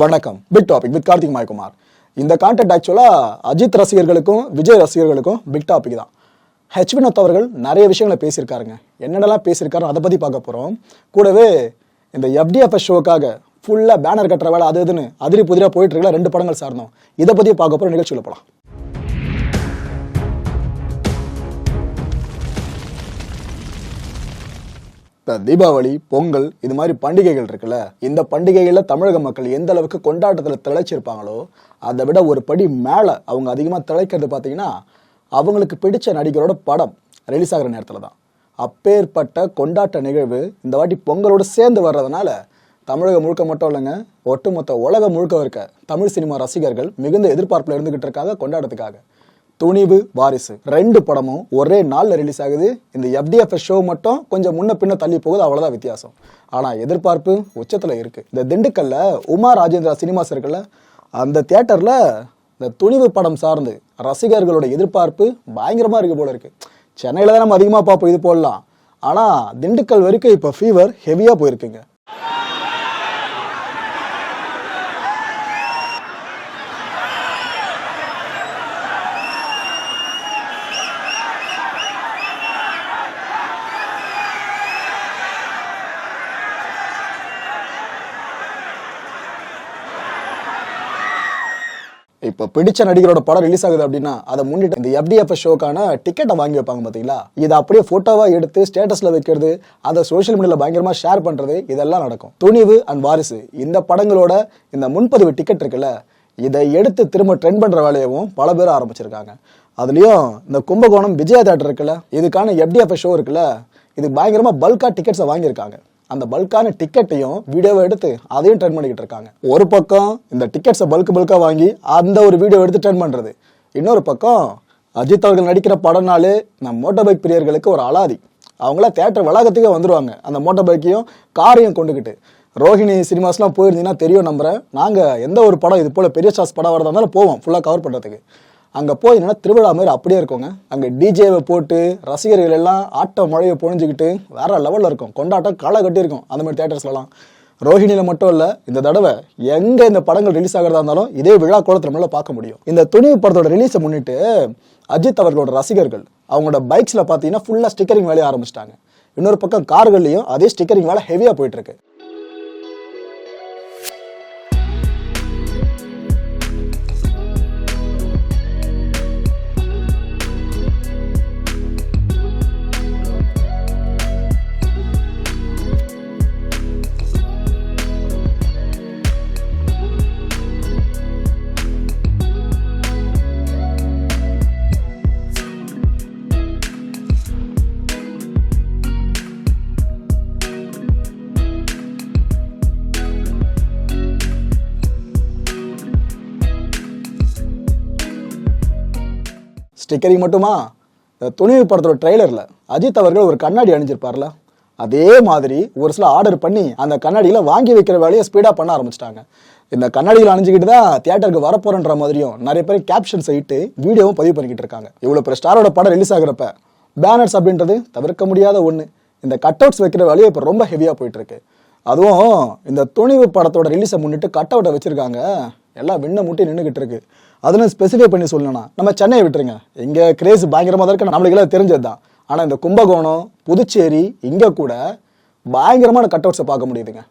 வணக்கம். Big topic with Karthik Mayakumar. இந்த content ஆக்சுவலாக அஜித் ரசிகர்களுக்கும் விஜய் ரசிகர்களுக்கும் பிக் டாபிக் தான். ஹெச் வினோத் அவர்கள் நிறைய விஷயங்களை பேசியிருக்காருங்க. என்னென்னலாம் பேசியிருக்காரு அதை பற்றி பார்க்க போகிறோம் கூடவே இந்த எஃப்டிஎஃப்எஸ் ஷோக்காக ஃபுல்லாக பேனர் கட்டுற வேலை அது இதுன்னு அதிரி புதிராக போயிட்டு இருக்கல ரெண்டு படங்கள் சார்ந்தோம். இதை பற்றி பார்க்க போகிற நிகழ்ச்சியில் போகலாம் இப்போ தீபாவளி பொங்கல் இது மாதிரி பண்டிகைகள் இருக்குல்ல இந்த பண்டிகைகளில் தமிழக மக்கள் எந்த அளவுக்கு கொண்டாட்டத்தில் திளைச்சிருப்பாங்களோ அதை விட ஒரு படி மேலே அவங்க அதிகமாக திளைக்கிறது பார்த்தீங்கன்னா அவங்களுக்கு பிடிச்ச நடிகரோட படம் ரிலீஸ் ஆகிற நேரத்தில் தான். அப்பேற்பட்ட கொண்டாட்ட நிகழ்வு இந்த வாட்டி பொங்கலோடு சேர்ந்து வர்றதுனால தமிழகம் முழுக்க மட்டும் இல்லைங்க ஒட்டுமொத்த உலகம் முழுக்க இருக்க தமிழ் சினிமா ரசிகர்கள் மிகுந்த எதிர்பார்ப்பில் இருந்துகிட்டு இருக்காங்க கொண்டாடத்துக்காக துணிவு வாரிசு. ரெண்டு படமும் ஒரே நாளில் ரிலீஸ் ஆகுது. இந்த எஃப்டிஎஃப் ஷோ மட்டும் கொஞ்சம் முன்ன பின்ன தள்ளி போகுது. அவ்வளோதான் வித்தியாசம். ஆனால் எதிர்பார்ப்பு உச்சத்தில் இருக்கு. இந்த திண்டுக்கல்ல உமா ராஜேந்திரா சினிமாஸ் இருக்குல்ல அந்த தேட்டரில் இந்த துணிவு படம் சார்ந்து ரசிகர்களோட எதிர்பார்ப்பு பயங்கரமாக இருக்கு போல இருக்கு. சென்னையில் தான் நம்ம அதிகமாக பார்ப்போம் இது போடலாம் ஆனால் திண்டுக்கல் வரைக்கும் இப்போ ஃபீவர் ஹெவியாக போயிருக்குங்க. இப்போ பிடிச்ச நடிகரோட படம் ரிலீஸ் ஆகுது அப்படின்னா அதை முன்னிட்டு இந்த எஃப்டிஎஃப் ஷோக்கான டிக்கெட்டை வாங்கி வைப்பாங்க பார்த்தீங்களா இதை அப்படியே ஃபோட்டோவாக எடுத்து ஸ்டேட்டஸில் வைக்கிறது அதை சோஷியல் மீடியாவில் பயங்கரமாக ஷேர் பண்ணுறது இதெல்லாம் நடக்கும். துணிவு அண்ட் வாரிசு இந்த படங்களோட இந்த முன்பதிவு டிக்கெட் இருக்குல்ல இதை எடுத்து திரும்ப ட்ரெண்ட் பண்ணுற வேலையவும் பல பேர் ஆரம்பிச்சிருக்காங்க. அதுலேயும் இந்த கும்பகோணம் விஜயா தேட்டர் இருக்குல்ல இதுக்கான எஃப்டிஎஃப் ஷோ இருக்குல்ல இது பயங்கரமாக பல்காக டிக்கெட்ஸை வாங்கியிருக்காங்க. அந்த பல்கான டிக்கெட்டையும் வீடியோவை எடுத்து அதையும் டர்ன் பண்ணிக்கிட்டு இருக்காங்க. ஒரு பக்கம் இந்த டிக்கெட்ஸை பல்க் பல்காக வாங்கி அந்த ஒரு வீடியோ எடுத்து டர்ன் பண்ணுறது இன்னொரு பக்கம் அஜித் அவர்கள் நடிக்கிற படம்னாலே நம்ம மோட்டார் பைக் பிரியர்களுக்கு ஒரு அலாதி. அவங்கள தேட்டர் வளாகத்துக்கே வந்துடுவாங்க அந்த மோட்டார் பைக்கையும் காரையும் கொண்டுக்கிட்டு ரோஹிணி சினிமாஸ்லாம் போயிருந்தீங்கன்னா தெரியும் நம்புறேன். நாங்கள் எந்த ஒரு படம் இது போல் பெரிய ஸ்டார்ஸ் படம் வரதா இருந்தாலும் போவோம். ஃபுல்லாக கவர் பண்ணுறதுக்கு அங்கே போய் திருவிழா மாதிரி அப்படியே இருக்குங்க. அங்கே டிஜேவை போட்டு ரசிகர்கள் எல்லாம் ஆட்ட மழையை பொழிஞ்சுக்கிட்டு வேற லெவலில் இருக்கும். கொண்டாட்டம் களை கட்டியிருக்கும். அந்த மாதிரி தேட்டர்ஸ்லாம் ரோஹிணியில் மட்டும் இல்லை இந்த தடவை எங்கே இந்த படங்கள் ரிலீஸ் ஆகிறதா இருந்தாலும் இதே விழா கோலத்தில் மேலே பார்க்க முடியும். இந்த துணிவு படத்தோட ரிலீஸை முன்னிட்டு அஜித் அவர்களோட ரசிகர்கள் அவங்களோட பைக்ஸில் பார்த்தீங்கன்னா ஃபுல்லாக ஸ்டிக்கரிங் வேலையை ஆரம்பிச்சிட்டாங்க. இன்னொரு பக்கம் கார்கள்லையும் அதே ஸ்டிக்கரிங் வேலை ஹெவியாக போயிட்டுருக்கு ஸ்டிக்கரிங் மட்டுமா? துணிவு படத்தோட ட்ரெய்லரில் அஜித் அவர்கள் ஒரு கண்ணாடி அணிஞ்சிருப்பார்ல. அதே மாதிரி ஒரு சில ஆர்டர் பண்ணி அந்த கண்ணாடியில் வாங்கி வைக்கிற வேலையை ஸ்பீடாக பண்ண ஆரம்பிச்சிட்டாங்க. இந்த கண்ணாடியில் அணிஞ்சிக்கிட்டு தான் தியேட்டருக்கு வரப்போறன்ற மாதிரியும் நிறைய பேர் கேப்ஷன்ஸ் இட்டு வீடியோவும் பதிவு பண்ணிக்கிட்டு இருக்காங்க. இவ்வளோ பெரிய ஸ்டாரோட படம் ரிலீஸ் ஆகுறப்ப பேனர்ஸ் அப்படின்றது தவிர்க்க முடியாத ஒன்று இந்த கட் அவுட்ஸ் வைக்கிற வேலையை இப்போ ரொம்ப ஹெவியாக போயிட்டுருக்கு. அதுவும் இந்த துணிவு படத்தோட ரிலீஸை முன்னிட்டு கட் அவுட்டை வச்சுருக்காங்க. எல்லாம் விண்ணை முட்டி நின்றுக்கிட்டு இருக்கு. அதுன்னு ஸ்பெசிஃபை பண்ணி சொல்லணும்னா நம்ம சென்னையை விட்டுருங்க. இங்கே கிரேஸ் பயங்கரமாக தான் இருக்கு. நம்மளுக்கு எல்லாம் தெரிஞ்சது தான். ஆனால் இந்த கும்பகோணம் புதுச்சேரி இங்கே கூட பயங்கரமான கட் அவுட்ஸை பார்க்க முடியுதுங்க.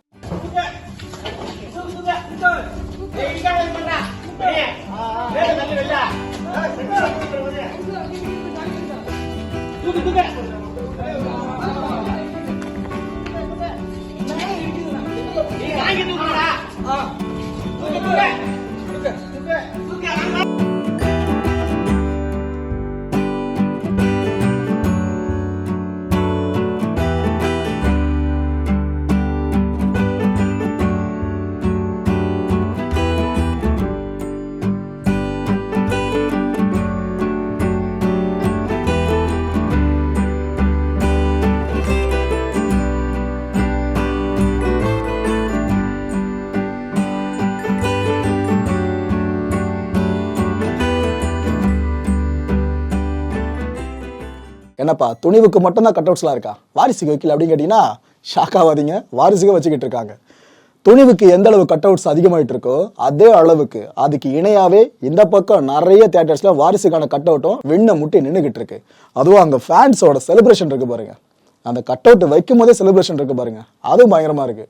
என்னப்பா துணிவுக்கு மட்டும்தான் கட் அவுட்ஸ்லாம் இருக்கா? வாரிசுக்கு வைக்கல அப்படின்னு கேட்டிங்கன்னா ஷாக் ஆகாதீங்க. வாரிசுக்கு வச்சுக்கிட்டு இருக்காங்க. துணிவுக்கு எந்த அளவு கட் அவுட்ஸ் அதிகமாயிட்டு இருக்கோ அதே அளவுக்கு அதுக்கு இணையாவே இந்த பக்கம் நிறைய தியேட்டர்ஸ்ல வாரிசுக்கான கட் அவுட்டும் விண்ண முட்டி நின்றுகிட்டு இருக்கு. அதுவும் அங்க ஃபேன்ஸோட செலிப்ரேஷன் இருக்கு பாருங்க. அந்த கட் அவுட் வைக்கும் போதே செலிப்ரேஷன் இருக்கு பாருங்க. அதுவும் பயங்கரமா இருக்கு.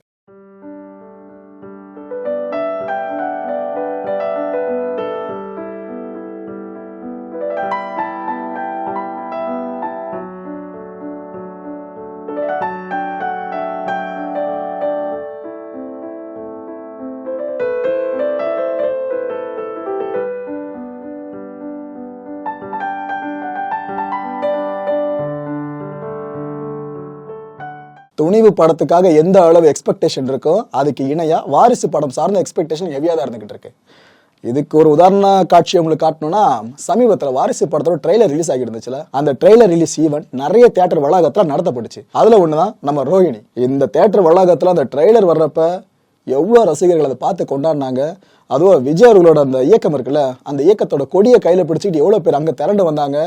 துணிவு படத்துக்காக எந்த அளவு எக்ஸ்பெக்டேஷன் இருக்கோ அதுக்கு இணையாக வாரிசு படம் சார்ந்த எக்ஸ்பெக்டேஷன் ஹெவியாக தான் இருந்துகிட்டு இருக்கு. இதுக்கு ஒரு உதாரண காட்சி உங்களுக்கு காட்டணும்னா சமீபத்தில் வாரிசு படத்தோட ட்ரெய்லர் ரிலீஸ் ஆகியிருந்துச்சுல. அந்த ட்ரெய்லர் ரிலீஸ் ஈவெண்ட் நிறைய தேட்டர் வளாகத்தில் நடத்தப்பட்டுச்சு. அதில் ஒன்று தான் நம்ம ரோஹிணி. இந்த தேட்டர் வளாகத்தில் அந்த ட்ரெய்லர் வர்றப்ப எவ்வளோ ரசிகர்கள் அதை பார்த்து கொண்டாடினாங்க. அதுவும் விஜய் அவர்களோட அந்த இயக்கம் இருக்குல்ல அந்த இயக்கத்தோட கொடியை கையில் பிடிச்சிட்டு எவ்வளோ பேர் அங்கே திரண்டு வந்தாங்க.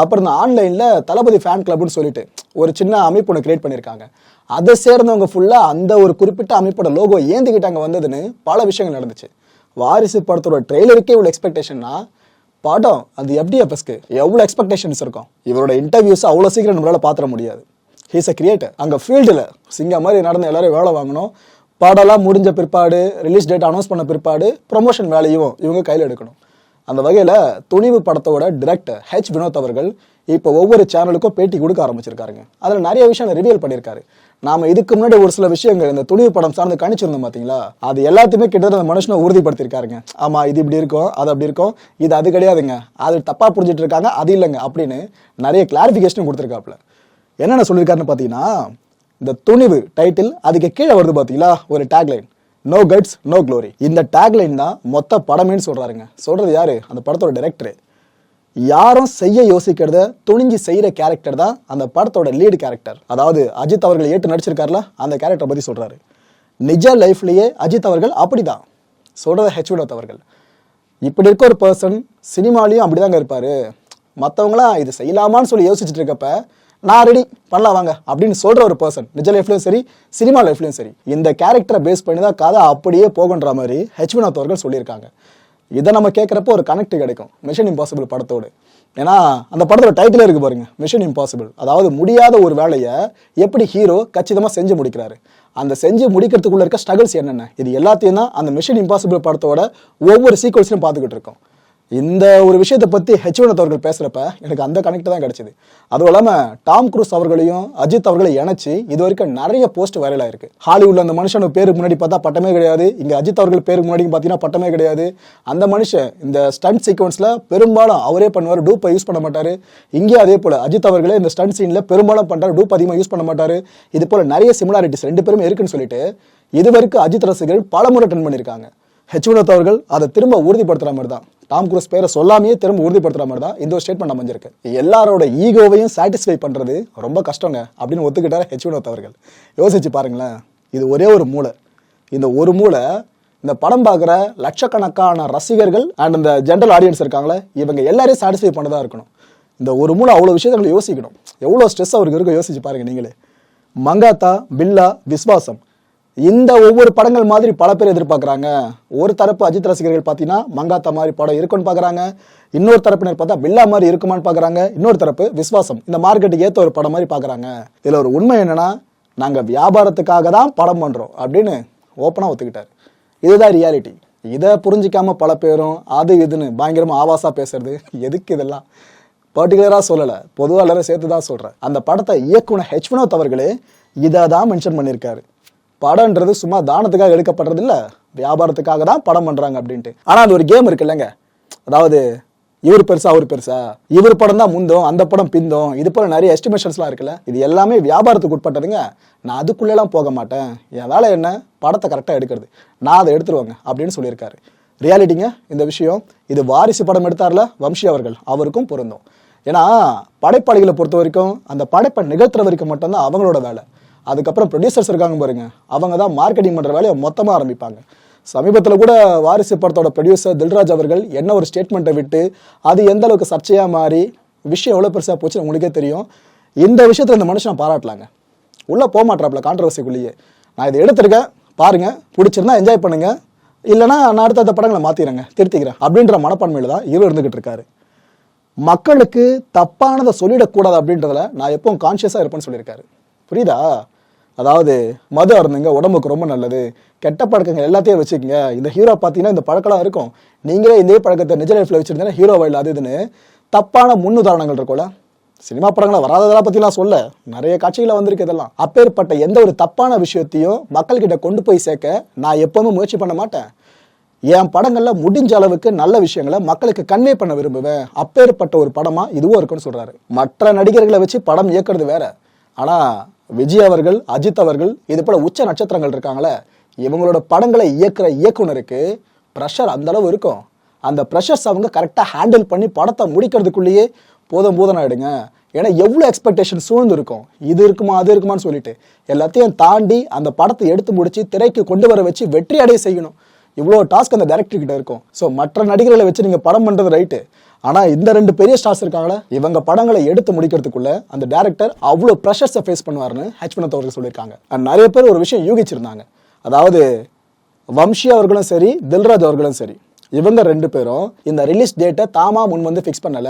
அப்புறம் இந்த ஆன்லைனில் தளபதி ஃபேன் கிளப்னு சொல்லிட்டு ஒரு சின்ன அமைப்பு ஒன்று கிரியேட் பண்ணியிருக்காங்க. அதை சேர்ந்தவங்க ஃபுல்லாக அந்த ஒரு குறிப்பிட்ட அமைப்போட லோகோ ஏந்திக்கிட்டு அங்கே வந்ததுன்னு பல விஷயங்கள் நடந்துச்சு. வாரிசு படத்தோட ட்ரெய்லருக்கே இவ்வளோ எக்ஸ்பெக்டேஷன்னா படம் அது எஃப்டிஎஃப்எஸ்க்கு எவ்வளோ எக்ஸ்பெக்டேஷன்ஸ் இருக்கும்? இவரோட இன்டர்வியூஸ் அவ்வளோ சீக்கிரம் நம்மளால் பார்த்துட முடியாது. ஹீஸ் அ கிரியேட்டர் அங்கே ஃபீல்டில் சிங்க மாதிரி நடந்து எல்லாரும் வேலை வாங்கணும். படம்லாம் முடிஞ்ச பிற்பாடு ரிலீஸ் டேட் அனௌன்ஸ் பண்ண பிற்பாடு ப்ரொமோஷன் வேலையும் இவங்க கையில் எடுக்கணும். அந்த வகையில் துணிவு படத்தோட டிரெக்டர் ஹெச் வினோத் அவர்கள் இப்போ ஒவ்வொரு சேனலுக்கும் பேட்டி கொடுக்க ஆரம்பிச்சிருக்காருங்க. அதில் நிறைய விஷயம் ரிவியல் பண்ணியிருக்காரு. நாம இதுக்கு முன்னாடி ஒரு சில விஷயங்கள் இந்த துணிவு படம் சார்ந்து கணிச்சிருந்தோம் பார்த்தீங்களா அது எல்லாத்தையுமே கிட்டத்தட்ட அந்த மனுஷனை உறுதிப்படுத்திருக்காருங்க ஆமா இது இப்படி இருக்கும் அது அப்படி இருக்கும் இது அது கிடையாதுங்க. அது தப்பா புரிஞ்சிட்டு இருக்காங்க அது இல்லைங்க அப்படின்னு நிறைய கிளாரிஃபிகேஷனும் கொடுத்துருக்காப்புல. என்னென்ன சொல்லியிருக்காருன்னு பார்த்தீங்கன்னா இந்த துணிவு டைட்டில் அதுக்கு கீழே வருது பார்த்தீங்களா ஒரு tagline no guts no glory இந்த டேக்லைன் தான் மொத்த படமேன்னு சொல்றாருங்க. சொல்றது யாரு? அந்த படத்தோட டைரக்டரு யாரும் செய்ய யோசிக்கிறத துணிஞ்சு செய்கிற கேரக்டர் தான் அந்த படத்தோட லீடு கேரக்டர் அதாவது அஜித் அவர்கள் ஏற்று நடிச்சிருக்காருல அந்த கேரக்டர் பற்றி சொல்கிறாரு நிஜ லைஃப்லேயே அஜித் அவர்கள் அப்படிதான். சொல்கிறது ஹெச் வினோத் அவர்கள். இப்படி இருக்க ஒரு பர்சன் சினிமாலையும் அப்படிதாங்க இருப்பார். மற்றவங்களாம் இது செய்யலாமான்னு சொல்லி யோசிச்சுட்டு இருக்கப்ப நான் ரெடி பண்ணலாம் வாங்க அப்படின்னு சொல்கிற ஒரு பர்சன் நிஜ லைஃப்லையும் சரி சினிமா லைஃப்லையும் சரி இந்த கேரக்டரை பேஸ் பண்ணி தான் கதை அப்படியே போகுன்ற மாதிரி ஹெச் வினோத் அவர்கள் சொல்லியிருக்காங்க. இதை நம்ம கேட்குறப்போ ஒரு கனெக்ட் கிடைக்கும். மிஷன் இம்பாசிபிள் படத்தோடு. ஏன்னா அந்த படத்தோட டைட்டிலே இருக்கு பாருங்க. மிஷன் இம்பாசிபிள் அதாவது முடியாத ஒரு வேலையை எப்படி ஹீரோ கச்சிதமாக செஞ்சு முடிக்கிறாரு. அந்த செஞ்சு முடிக்கிறதுக்குள்ள இருக்க ஸ்ட்ரகிள்ஸ் என்னென்ன? இது எல்லாத்தையும் தான் அந்த மிஷன் இம்பாசிபிள் படத்தோட ஒவ்வொரு சீக்வன்ஸ்லையும் பார்த்துக்கிட்டு இருக்கோம். இந்த ஒரு விஷயத்தை பத்தி ஹெச்வனத் அவர்கள் பேசுறப்ப எனக்கு அந்த கனெக்ட் தான் கிடைச்சது. அதுவும் இல்லாமல் டாம் குரூஸ் அவர்களையும் அஜித் அவர்களை இணைச்சி இது வரைக்கும் நிறைய போஸ்ட் வைரல் ஆயிருக்கு. ஹாலிவுட்ல அந்த மனுஷன் பேருக்கு முன்னாடி பார்த்தா பட்டமே கிடையாது. இங்க அஜித் அவர்கள் பேருக்கு முன்னாடி பார்த்தீங்கன்னா பட்டமே கிடையாது. அந்த மனுஷன் இந்த ஸ்டண்ட் சீக்வன்ஸ்ல பெரும்பாலும் அவரே பண்ணுவார் டூப்பை யூஸ் பண்ண மாட்டாரு. இங்கே அதே போல அஜித் அவர்களே இந்த ஸ்டண்ட் சீன்ல பெரும்பாலும் பண்ணுறாரு டூப் அதிகமாக யூஸ் பண்ண மாட்டாரு. இது போல நிறைய சிமிலாரிட்டிஸ் ரெண்டு பேருமே இருக்குன்னு சொல்லிட்டு இது வரைக்கும் அஜித் ரசிகர்கள் பல முறை ட்ரெண்ட் பண்ணியிருக்காங்க. ஹெச்வினோத் அவர்கள் அதை திரும்ப உறுதிப்படுத்துற மாதிரி தான். டாம் குரூஸ் பேரை சொல்லாமையே திரும்ப உறுதிப்படுத்துற மாதிரி தான். இந்த ஒரு ஸ்டேட்மெண்ட் அமைஞ்சிருக்கு எல்லாரோட ஈகோவையும் சாட்டிஸ்ஃபை பண்றது ரொம்ப கஷ்டங்க அப்படின்னு ஒத்துக்கிட்டார் ஹெச்வினோத் அவர்கள் யோசிச்சு பாருங்களேன். இது ஒரே ஒரு மூளை. இந்த ஒரு மூளை இந்த படம் பார்க்குற லட்சக்கணக்கான ரசிகர்கள் அண்ட் இந்த ஜென்ரல் ஆடியன்ஸ் இருக்காங்களே இவங்க எல்லாரையும் சாட்டிஸ்ஃபை பண்ணதாக இருக்கணும். இந்த ஒரு மூளை அவ்வளோ விஷயத்தை யோசிக்கணும். எவ்வளோ ஸ்ட்ரெஸ் அவருக்கு இருக்க யோசிச்சு பாருங்க நீங்களே. மங்காத்தா பில்லா விஸ்வாசம். இந்த ஒவ்வொரு படங்கள் மாதிரி பல பேர் எதிர்பார்க்குறாங்க. ஒரு தரப்பு அஜித் ரசிகர்கள் பார்த்தீங்கன்னா மங்காத்தா மாதிரி படம் இருக்குன்னு பார்க்குறாங்க இன்னொரு தரப்பினர் பார்த்தா பில்லா மாதிரி இருக்குமான்னு பார்க்குறாங்க இன்னொரு தரப்பு விஸ்வாசம் இந்த மார்க்கெட்டுக்கு ஏற்ற ஒரு படம் மாதிரி பார்க்குறாங்க இதில் ஒரு உண்மை என்னென்னா நாங்கள் வியாபாரத்துக்காக தான் படம் பண்ணுறோம் அப்படின்னு ஓப்பனாக ஒத்துக்கிட்டார். இதுதான் ரியாலிட்டி இதை புரிஞ்சிக்காம பல பேரும் அது இதுன்னு பயங்கரமாக ஆவாசாக பேசுறது. எதுக்கு இதெல்லாம்? பர்டிகுலராக சொல்லலை. பொதுவாக எல்லாரும் சேர்த்து தான் சொல்கிறேன் அந்த படத்தை இயக்குனர் ஹெச் வினோத் அவர்களே இதை தான் மென்ஷன் பண்ணியிருக்காரு. படம்ன்றது சும்மா தானத்துக்காக எடுக்கப்படுறது இல்லை. வியாபாரத்துக்காக தான் படம் பண்ணுறாங்க அப்படின்ட்டு. ஆனால் அது ஒரு கேம் இருக்கு இல்லைங்க. அதாவது இவர் பெருசா அவர் பெருசா. இவர் படம் தான் முந்தோம் அந்த படம் பிந்தோம். இது போல நிறைய எஸ்டிமேஷன்ஸ்லாம் இருக்குல்ல. இது எல்லாமே வியாபாரத்துக்கு உட்பட்டதுங்க. நான் அதுக்குள்ளெல்லாம் போக மாட்டேன். என் வேலை என்ன? படத்தை கரெக்டாக எடுக்கிறது. நான் அதை எடுத்துருவாங்க அப்படின்னு சொல்லியிருக்காரு. ரியாலிட்டிங்க இந்த விஷயம். இது வாரிசு படம் எடுத்தார்ல வம்சி அவர்கள். அவருக்கும் பொருந்தும். ஏன்னா படைப்பாளிகளை பொறுத்த வரைக்கும் அந்த படைப்பை நிகழ்த்துற வரைக்கும் மட்டும்தான் அவங்களோட வேலை. அதுக்கப்புறம் ப்ரொடியூசர்ஸ் இருக்காங்க பாருங்க. அவங்க தான் மார்க்கெட்டிங் பண்ணுற வேலையை மொத்தமாக ஆரம்பிப்பாங்க. சமீபத்தில் கூட வாரிசு படத்தோட ப்ரொடியூசர் தில்ராஜ் அவர்கள் என்ன ஒரு ஸ்டேட்மெண்ட்டை விட்டு அது எந்த அளவுக்கு சர்ச்சையாக மாறி விஷயம் எவ்வளோ பெருசாக போச்சுன்னு உங்களுக்கே தெரியும். இந்த விஷயத்தில் இந்த மனுஷன் பாராட்டலாங்க. உள்ளே போக மாட்டாப்ல கான்ட்ரவர்சிக்குள்ளேயே நான் இதை எடுத்திருக்கேன். பாருங்கள் பிடிச்சிருந்தா என்ஜாய் பண்ணுங்கள் இல்லைனா நான் அடுத்த படங்களை மாற்றிடுறேங்க திருத்திக்கிறேன். அப்படின்ற மனப்பான்மையில தான் இவர் இருந்துகிட்டு இருக்காரு. மக்களுக்கு தப்பானதை சொல்லிடக்கூடாது அப்படின்றதுல நான் எப்பவும் கான்ஷியஸாக இருப்பேன்னு சொல்லியிருக்காரு. புரியுதா? அதாவது மது அருந்துங்க உடம்புக்கு ரொம்ப நல்லது. கெட்ட பழக்கங்கள் எல்லாத்தையும் வச்சுக்கோங்க. இந்த ஹீரோ பார்த்தீங்கன்னா இந்த பழக்கலாம் இருக்கும். நீங்களே இதே பழக்கத்தை நிஜ லைஃப்ல வச்சிருந்தீங்கன்னா ஹீரோ வயல் அது இதுன்னு தப்பான முன்னுதாரணங்கள் இருக்கும்ல. சினிமா படங்களை வராததெல்லாம் பற்றிலாம் சொல்ல. நிறைய காட்சிகளை வந்திருக்கு இதெல்லாம். அப்பேற்பட்ட எந்த ஒரு தப்பான விஷயத்தையும் மக்கள்கிட்ட கொண்டு போய் சேர்க்க நான் எப்பவுமே முயற்சி பண்ண மாட்டேன். என் படங்கள்ல முடிஞ்ச அளவுக்கு நல்ல விஷயங்களை மக்களுக்கு கன்வே பண்ண விரும்புவேன். அப்பேற்பட்ட ஒரு படமா இதுவும் இருக்குன்னு சொல்றாரு. மற்ற நடிகர்களை வச்சு படம் இயக்குறது வேற. ஆனா விஜய் அவர்கள் அஜித் அவர்கள் இது போல உச்ச நட்சத்திரங்கள் இருக்காங்களே இவங்களோட படங்களை இயக்குற இயக்குனருக்கு ப்ரெஷர் அந்த அளவு இருக்கும். அந்த ப்ரெஷர்ஸ் அவங்க கரெக்டாக ஹேண்டில் பண்ணி படத்தை முடிக்கிறதுக்குள்ளேயே போதும் போதும் ஆகிடுங்க ஏன்னா எவ்வளோ எக்ஸ்பெக்டேஷன் சூழ்ந்து இருக்கும். இது இருக்குமா அது இருக்குமான்னு சொல்லிட்டு. எல்லாத்தையும் தாண்டி அந்த படத்தை எடுத்து முடிச்சு திரைக்கு கொண்டு வர வச்சு வெற்றி அடைய செய்யணும். இவ்வளோ டாஸ்க் அந்த டேரக்டர் கிட்ட இருக்கும். ஸோ மற்ற நடிகர்களை வச்சு நீங்கள் படம் பண்ணுறது ரைட்டு ஆனால் இந்த ரெண்டு பெரிய ஸ்டார்ஸ் இருக்காங்களே இவங்க படங்களை எடுத்து முடிக்கிறதுக்குள்ள அந்த டேரக்டர் அவ்வளோ ப்ரெஷர்ஸை ஃபேஸ் பண்ணுவார்னு ஹெச் வினோத் அவர்கள் சொல்லியிருக்காங்க. அண்ட் நிறைய பேர் ஒரு விஷயம் யூகிச்சிருந்தாங்க. அதாவது வம்ஷி அவர்களும் சரி தில்ராஜ் அவர்களும் சரி இவங்க ரெண்டு பேரும் இந்த ரிலீஸ் டேட்டை தாமா முன் வந்து ஃபிக்ஸ் பண்ணல.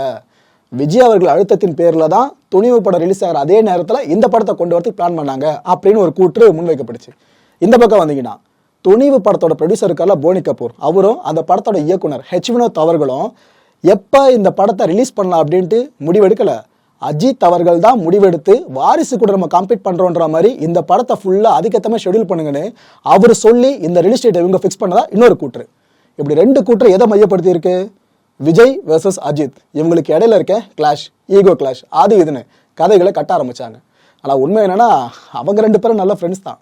விஜய் அவர்கள் அழுத்தத்தின் பேரில் தான் துணிவு படம் ரிலீஸ் ஆகிற அதே நேரத்தில் இந்த படத்தை கொண்டு வரதுக்கு பிளான் பண்ணாங்க அப்படின்னு ஒரு கூற்று முன்வைக்கப்படுச்சு இந்த பக்கம் வந்தீங்கன்னா துணிவு படத்தோட ப்ரொடியூசர் போனி கபூர். அவரும் அந்த படத்தோட இயக்குனர் ஹெச் வினோத் அவர்களும் எப்போ இந்த படத்தை ரிலீஸ் பண்ணலாம் அப்படின்ட்டு முடிவெடுக்கலை. அஜித் அவர்கள் தான் முடிவெடுத்து வாரிசு கூட நம்ம காம்பீட் பண்ணுறோன்ற மாதிரி இந்த படத்தை ஃபுல்லாக அதுக்கேற்ற ஷெடியூல் பண்ணுங்கன்னு அவர் சொல்லி இந்த ரிலீஸ் டேட்டை இவங்க ஃபிக்ஸ் பண்ணதா இன்னொரு கூற்று. இப்படி ரெண்டு கூற்று எதை மையப்படுத்தி இருக்கு விஜய் வெர்சஸ் அஜித். இவங்களுக்கு இடையில இருக்க கிளாஷ் ஈகோ கிளாஷ் அது இதுன்னு கதைகளை கட்ட ஆரம்பித்தாங்க ஆனால் உண்மை என்னென்னா அவங்க ரெண்டு பேரும் நல்ல ஃப்ரெண்ட்ஸ் தான்.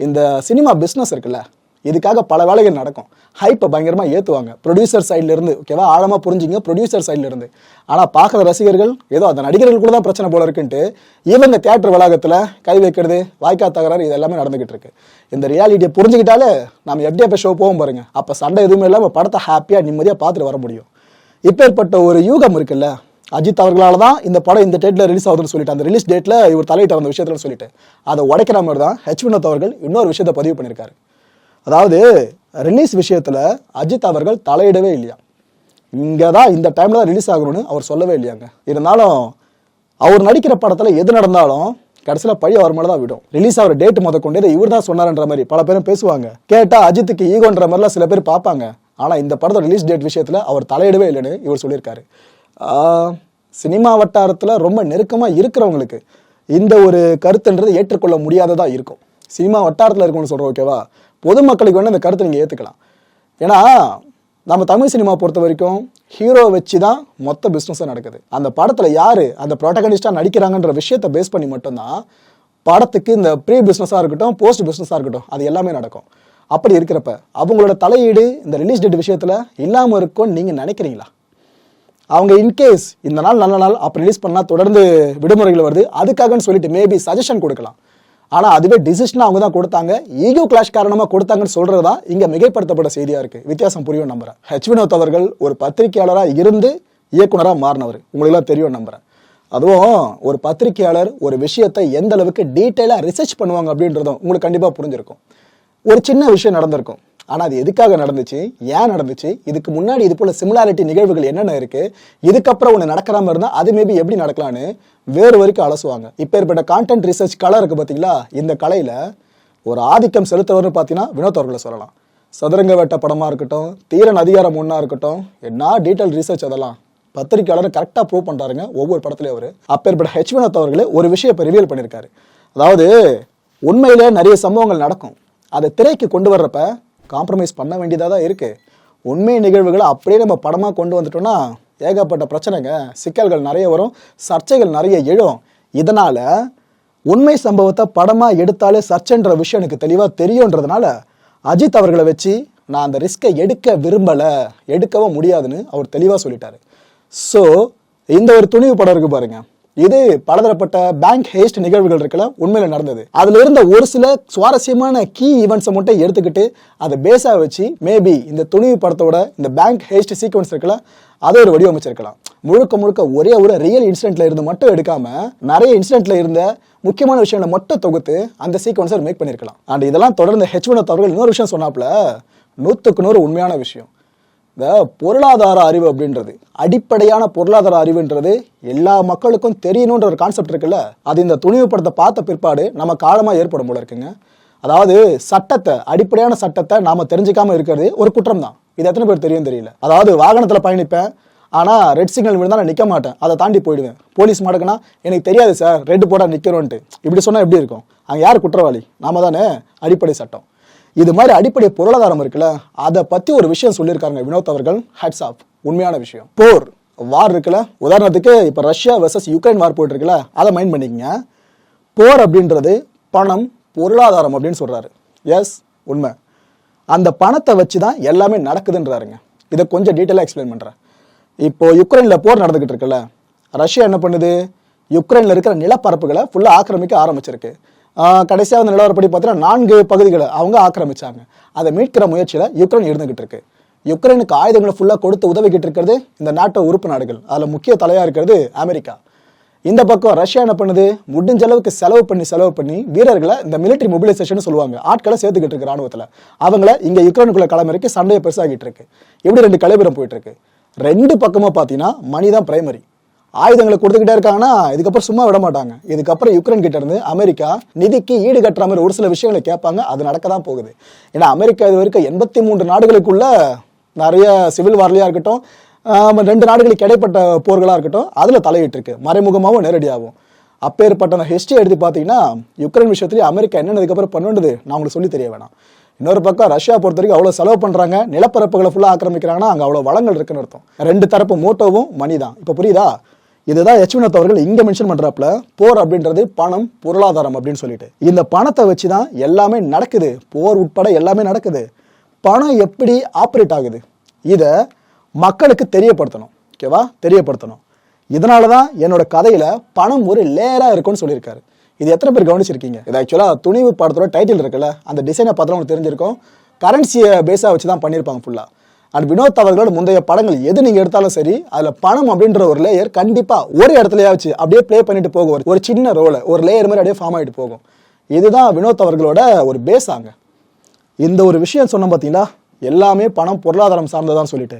இந்த சினிமா பிஸ்னஸ் இருக்குல்ல இதுக்காக பல வேலைகள் நடக்கும். ஹைப்பை பயங்கரமாக ஏற்றுவாங்க ப்ரொடியூசர் சைட்லேருந்து ஓகேவா ஆழமாக புரிஞ்சுங்க ப்ரொடியூசர் சைட்லேருந்து ஆனால் பார்க்குற ரசிகர்கள் ஏதோ அந்த நடிகர்கள் கூட தான் பிரச்சனை போல இருக்குன்ட்டு இவங்க தியேட்டர் வளாகத்தில் கை வைக்கிறது வாய்க்கா தகராறு இது எல்லாமே நடந்துகிட்டு இருக்கு. இந்த ரியாலிட்டியை புரிஞ்சுக்கிட்டாலே நம்ம எப்படி அப்போ ஷோ போகும் பாருங்க. அப்போ சண்டை எதுவுமே இல்லாமல் படத்தை ஹாப்பியாக நிம்மதியாக பார்த்துட்டு வர முடியும். இப்பேற்பட்ட ஒரு யூகம் இருக்குல்ல? அஜித் அவர்களால் தான் இந்த படம் இந்த டேட்டில் ரிலீஸ் ஆகுதுன்னு சொல்லிட்டு அந்த ரிலீஸ் டேட்டில் இவர் தலையிட்ட அந்த விஷயத்தில் சொல்லிட்டு அதை உடைக்கிற மாதிரி தான் ஹெச் வினோத் அவர்கள் இன்னொரு விஷயத்தை பதிவு பண்ணியிருக்காரு. அதாவது ரிலீஸ் விஷயத்தில் அஜித் அவர்கள் தலையிடவே இல்லையா? இங்கே தான் இந்த டைமில் தான் ரிலீஸ் ஆகணும்னு அவர் சொல்லவே இல்லையாங்க. இருந்தாலும் அவர் நடிக்கிற படத்தில் எது நடந்தாலும் கடைசியில் பழி அவர் மேலே தான் விடும். ரிலீஸ் ஆகிற டேட் முத கொண்டு இவர் தான் சொன்னார்ன்ற மாதிரி பல பேரும் பேசுவாங்க. கேட்டால் அஜித்துக்கு ஈகோன்ற மாதிரிலாம் சில பேர் பார்ப்பாங்க. ஆனால் இந்த படத்தோட ரிலீஸ் டேட் விஷயத்தில் அவர் தலையிடவே இல்லைன்னு இவர் சொல்லியிருக்காரு. சினிமா வட்டாரத்தில் ரொம்ப நெருக்கமாக இருக்கிறவங்களுக்கு இந்த ஒரு கருத்துன்றது ஏற்றுக்கொள்ள முடியாததாக இருக்கும். சினிமா வட்டாரத்தில் இருக்கணும்னு சொல்கிறோம் ஓகேவா பொதுமக்களுக்கு வேணும் இந்த கருத்தை நீங்கள் ஏற்றுக்கலாம் ஏன்னா நம்ம தமிழ் சினிமா பொறுத்த வரைக்கும் ஹீரோ வச்சு தான் மொத்த பிஸ்னஸும் நடக்குது. அந்த படத்தில் யார் அந்த ப்ரோட்டகனிஸ்டாக நடிக்கிறாங்கன்ற விஷயத்தை பேஸ் பண்ணி மட்டும்தான் படத்துக்கு இந்த ப்ரீ பிஸ்னஸாக இருக்கட்டும் போஸ்ட் பிஸ்னஸாக இருக்கட்டும் அது எல்லாமே நடக்கும். அப்படி இருக்கிறப்ப அவங்களோட தலையீடு இந்த ரிலீஸ் டேட் விஷயத்தில் இல்லாமல் இருக்கும்னு நீங்கள் நினைக்கிறீங்களா? அவங்க இன்கேஸ் இந்த நாள் நல்ல நாள் அப்போ ரிலீஸ் பண்ணால் தொடர்ந்து விடுமுறைகள் வருது அதுக்காகன்னு சொல்லிட்டு மேபி சஜஷன் கொடுக்கலாம். ஆனால் அதுவே டிசிஷனாக அவங்க தான் கொடுத்தாங்க. ஈகோ கிளாஷ் காரணமாக கொடுத்தாங்கன்னு சொல்கிறது தான் இங்கே மிகைப்படுத்தப்பட்ட செய்தியாக இருக்குது வித்தியாசம் புரியும் நம்புகிறேன் ஹெச் வினோத் அவர்கள் ஒரு பத்திரிகையாளராக இருந்து இயக்குனராக மாறினவர். உங்களுக்கெல்லாம் தெரியும் நம்புகிறேன் அதுவும் ஒரு பத்திரிகையாளர் ஒரு விஷயத்தை எந்த அளவுக்கு டீட்டெயிலாக ரிசர்ச் பண்ணுவாங்க அப்படின்றதும் உங்களுக்கு கண்டிப்பாக புரிஞ்சிருக்கும். ஒரு சின்ன விஷயம் நடந்திருக்கும். ஆனால் அது எதுக்காக நடந்துச்சு? ஏன் நடந்துச்சு? இதுக்கு முன்னாடி இது போல சிமிலாரிட்டி நிகழ்வுகள் என்னென்ன இருக்கு? இதுக்கப்புறம் ஒன்று நடக்காம இருந்தால் அது மேபி எப்படி நடக்கலான்னு வேறு வரைக்கும் அலசுவாங்க. இப்போ ஏற்பட்ட கான்டென்ட் ரிசர்ச் கலை இருக்கு பார்த்தீங்களா இந்த கலையில் ஒரு ஆதிக்கம் செலுத்துறவர்னு பார்த்தீங்கன்னா வினோத் அவர்களை சொல்லலாம். சதுரங்க வேட்ட படமாக இருக்கட்டும் தீரன் அதிகாரம் ஒன்றா இருக்கட்டும் என்ன டீட்டெயில் ரிசர்ச் அதெல்லாம்? பத்திரிக்கையாளர் கரெக்டாக ப்ரூவ் பண்ணுறாருங்க ஒவ்வொரு படத்துலையும் அவர். அப்பேற்பட்ட ஹெச் வினோத் அவர்களே ஒரு விஷயம் இப்போ ரிவீல் பண்ணியிருக்காரு. அதாவது உண்மையிலே நிறைய சம்பவங்கள் நடக்கும். அதை திரைக்கு கொண்டு வர்றப்ப காம்ப்ரமைஸ் பண்ண வேண்டியதாக தான் இருக்குது உண்மை நிகழ்வுகளை அப்படியே நம்ம படமாக கொண்டு வந்துட்டோம்னா ஏகப்பட்ட பிரச்சனைங்க சிக்கல்கள் நிறைய வரும் சர்ச்சைகள் நிறைய எழும். இதனால் உண்மை சம்பவத்தை படமாக எடுத்தாலே சர்ச்சைன்ற விஷயம் எனக்கு தெளிவாக தெரியுன்றதுனால அஜித் அவர்களை வச்சு நான் அந்த ரிஸ்க்கை எடுக்க விரும்பலை எடுக்கவும் முடியாதுன்னு அவர் தெளிவாக சொல்லிட்டாரு. ஸோ இந்த ஒரு துணிவு படம் இருக்குது பாருங்கள் இது பலதரப்பட்ட பேங்க் ஹேஸ்ட் நிகழ்வுகள் இருக்கல உண்மையில நடந்தது. அதுல இருந்த ஒரு சில சுவாரஸ்யமான கீ ஈவெண்ட்ஸை மட்டும் எடுத்துக்கிட்டு அதை பேஸா வச்சு மேபி இந்த துணிவு படத்தோட இந்த பேங்க் ஹேஸ்ட் சீக்வன்ஸ் இருக்கல அதை ஒரு வடிவமைச்சிருக்கலாம். முழுக்க முழுக்க ஒரே ஒரு ரியல் இன்சிடென்ட்ல இருந்து மட்டும் எடுக்காம நிறைய இன்சிடென்ட்ல இருந்த முக்கியமான விஷயங்களை மட்டும் தொகுத்து அந்த சீக்வன்ஸை மேக் பண்ணிருக்கலாம். அண்ட் இதெல்லாம் தொடர்ந்து ஹெச் அவர்கள் இன்னொரு விஷயம் சொன்னாப்ல நூத்துக்கு நூறு உண்மையான விஷயம். இந்த பொருளாதார அறிவு அப்படின்றது அடிப்படையான பொருளாதார அறிவுன்றது எல்லா மக்களுக்கும் தெரியணுன்ற ஒரு கான்செப்ட் இருக்குல்ல? அது இந்த துணிவு படத்தை பார்த்த பிற்பாடு நம்ம காலமாக ஏற்படும் போல இருக்குங்க. அதாவது சட்டத்தை அடிப்படையான சட்டத்தை நாம தெரிஞ்சுக்காம இருக்கிறது ஒரு குற்றம் தான் இது எத்தனை பேர் தெரியும் தெரியல. அதாவது வாகனத்தில் பயணிப்பேன் ஆனால் ரெட் சிக்னல் விழுந்தா நான் நிற்க மாட்டேன். அதை தாண்டி போயிடுவேன். போலீஸ் மாடுக்குன்னா எனக்கு தெரியாது சார் ரெட் போட்டால் நிற்கிறோன்ட்டு இப்படி சொன்னால் எப்படி இருக்கும்? அங்கே யார் குற்றவாளி? நாம தானே? அடிப்படை சட்டம். இது மாதிரி அடிப்படை பொருளாதாரம் இருக்குல்ல அதை பத்தி ஒரு விஷயம் சொல்லியிருக்காங்க வினோத் அவர்கள். ஹேட்ஸ் ஆஃப் உண்மையான விஷயம். போர் வார் இருக்குல்ல உதாரணத்துக்கு இப்போ ரஷ்யா வெர்சஸ் யுக்ரைன் வார் போயிட்டு இருக்குல்ல அதை மைண்ட் பண்ணிக்கங்க. போர் அப்படின்றது பணம் பொருளாதாரம் அப்படின்னு சொல்றாரு. எஸ் உண்மை. அந்த பணத்தை வச்சு தான் எல்லாமே நடக்குதுன்றாருங்க. இதை கொஞ்சம் டீட்டெயிலாக எக்ஸ்பிளைன் பண்ணுறேன் இப்போ யுக்ரைனில் போர் நடந்துகிட்டு இருக்குல்ல ரஷ்யா என்ன பண்ணுது? யுக்ரைனில் இருக்கிற நிலப்பரப்புகளை ஃபுல்லாக ஆக்கிரமிக்க ஆரம்பிச்சிருக்கு. கடைசியாக வந்து நிலவரப்படி பார்த்தீங்கன்னா நான்கு பகுதிகளை அவங்க ஆக்கிரமிச்சாங்க. அதை மீட்கிற முயற்சியில் யுக்ரைன் இருந்துகிட்டு இருக்கு. யுக்ரைனுக்கு ஆயுதங்களை ஃபுல்லாக கொடுத்து உதவிக்கிட்டு இருக்கிறது இந்த நாட்டை உறுப்பு நாடுகள் அதில் முக்கிய தலையாக இருக்கிறது அமெரிக்கா. இந்த பக்கம் ரஷ்யா என்ன பண்ணுது? முடிஞ்ச அளவுக்கு செலவு பண்ணி செலவு பண்ணி வீரர்களை இந்த மிலிட்டரி மொபிலைசேஷன் சொல்லுவாங்க. ஆட்களை சேர்த்துக்கிட்டு இருக்கு ராணுவத்தில். அவங்கள இங்கே யுக்ரைனுக்குள்ள களமிறக்கி சண்டையை பெருசாகிட்டு இருக்கு. இப்படி ரெண்டு கலைபுரம் போயிட்டு இருக்கு? ரெண்டு பக்கமும் பார்த்தீங்கன்னா மணி தான் பிரைமரி ஆயுதங்களை கொடுத்துக்கிட்டே இருக்காங்கன்னா இதுக்கப்புறம் சும்மா விட மாட்டாங்க. இதுக்கப்புறம் யுக்ரைன் கிட்ட இருந்து அமெரிக்கா நிதிக்கு ஈடு கட்டுற மாதிரி ஒரு சில விஷயங்களை கேட்பாங்க. அது நடக்க தான் போகுது. ஏன்னா அமெரிக்கா இது வரைக்கும் எண்பத்தி மூன்று நாடுகளுக்குள்ள நிறைய சிவில் வார்லையா இருக்கட்டும் ரெண்டு நாடுகளுக்கு இடைப்பட்ட போர்களாக இருக்கட்டும் அதில் தலையிட்டுருக்கு. மறைமுகமாகவும் நேரடியாகவும். அப்பேற்பட்ட ஹிஸ்ட்ரி எடுத்து பார்த்தீங்கன்னா யுக்ரைன் விஷயத்துலேயே அமெரிக்கா என்னென்ன இதுக்கப்புறம் பண்ணுறது நான் உங்களுக்கு சொல்லி தெரிய வேணாம். இன்னொரு பக்கம் ரஷ்யா பொறுத்த வரைக்கும் அவ்வளோ செலவு பண்ணுறாங்க நிலப்பரப்புகளை ஃபுல்லாக ஆக்கிரமிக்கிறாங்கன்னா அங்கே அவ்வளோ வளங்கள் இருக்குன்னு அர்த்தம். ரெண்டு தரப்பு மோட்டோவும் மணி தான் இப்போ புரியுதா? இதுதான் யஷ்வினத் அவர்கள் இங்க மென்ஷன் பண்றாப்ல போர் அப்படின்றது பணம் பொருளாதாரம் அப்படின்னு சொல்லிட்டு. இந்த பணத்தை வச்சு தான் எல்லாமே நடக்குது. போர் உட்பட எல்லாமே நடக்குது. பணம் எப்படி ஆப்ரேட் ஆகுது? இதை மக்களுக்கு தெரியப்படுத்தணும். ஓகேவா தெரியப்படுத்தணும். இதனால தான் என்னோட கதையில பணம் ஒரு லேயரா இருக்கும்னு சொல்லியிருக்காரு. இது எத்தனை பேர் கவனிச்சிருக்கீங்க? இது ஆக்சுவலாக துணிவு படத்தோட டைட்டில் இருக்குல்ல. அந்த டிசைனை பார்த்தா உங்களுக்கு தெரிஞ்சிருக்கும். கரன்சியை பேஸாக வச்சு தான் பண்ணியிருப்பாங்க ஃபுல்லாக அண்ட் வினோத் அவர்களோட முந்தைய படங்கள் எது நீங்க எடுத்தாலும் சரி அதுல பணம் அப்படின்ற ஒரு லேயர் கண்டிப்பா ஒரு இடத்துலயாச்சு அப்படியே ப்ளே பண்ணிட்டு போகும். ஒரு- சின்ன ரோலை ஒரு லேயர் மாதிரி அப்படியே ஃபார்ம் ஆகிட்டு போகும். இதுதான் வினோத் அவர்களோட ஒரு பேஸ் ஆங்க இந்த ஒரு விஷயம் சொன்னோம் பார்த்தீங்களா எல்லாமே பணம் பொருளாதாரம் சார்ந்ததான் சொல்லிட்டு.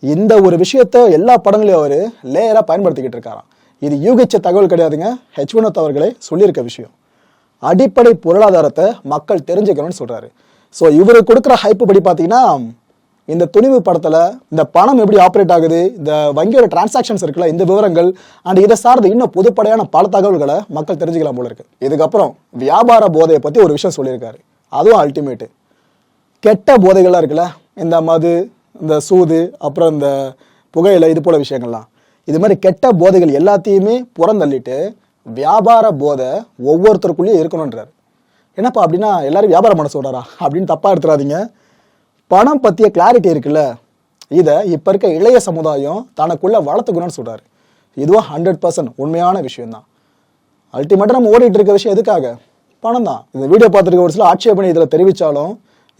இந்த ஒரு விஷயத்த எல்லா படங்களையும் அவர் லேயராக பயன்படுத்திக்கிட்டு இருக்காராம். இது யூகிச்ச தகவல் கிடையாதுங்க. ஹெச் வினோத் அவர்களே சொல்லியிருக்க விஷயம். அடிப்படை பொருளாதாரத்தை மக்கள் தெரிஞ்சுக்கணும்னு சொல்கிறாரு ஸோ இவர் கொடுக்குற ஹைப்பு படி பார்த்தீங்கன்னா இந்த துணிவு படத்துல இந்த பணம் எப்படி ஆப்ரேட் ஆகுது இந்த வங்கியோட டிரான்சாக்ஷன்ஸ் இருக்குல்ல இந்த விவரங்கள் அண்ட் இதை சார்ந்த இன்னும் பொதுப்படையான பல தகவல்களை மக்கள் தெரிஞ்சுக்கலாம் போல இருக்கு. இதுக்கப்புறம் வியாபார போதையை பத்தி ஒரு விஷயம் சொல்லியிருக்காரு. அதுவும் அல்டிமேட்டு கெட்ட போதைகள்லாம் இருக்குல்ல இந்த மது இந்த சூது அப்புறம் இந்த புகையில இது போல விஷயங்கள்லாம். இது மாதிரி கெட்ட போதைகள் எல்லாத்தையுமே புறந்தள்ளிட்டு வியாபார போதை ஒவ்வொருத்தருக்குள்ளேயும் இருக்கணும்ன்றார். என்னப்பா அப்படின்னா எல்லாரும் வியாபாரம் பண்ண சொல்றாரா? அப்படின்னு தப்பா எடுத்துறாதீங்க. பணம் பற்றிய கிளாரிட்டி இருக்குல்ல? இதை இப்போ இருக்க இளைய சமுதாயம் தனக்குள்ளே வளர்த்துக்கணும்னு சொல்கிறார் இதுவும் ஹண்ட்ரட் பர்சன்ட் உண்மையான விஷயம்தான். அல்டிமேட்டாக நம்ம ஓடிட்டு இருக்க விஷயம் எதுக்காக? பணம் தான் இந்த வீடியோ பார்த்துருக்க ஒரு சில ஆட்சேபனை இதில் தெரிவித்தாலும்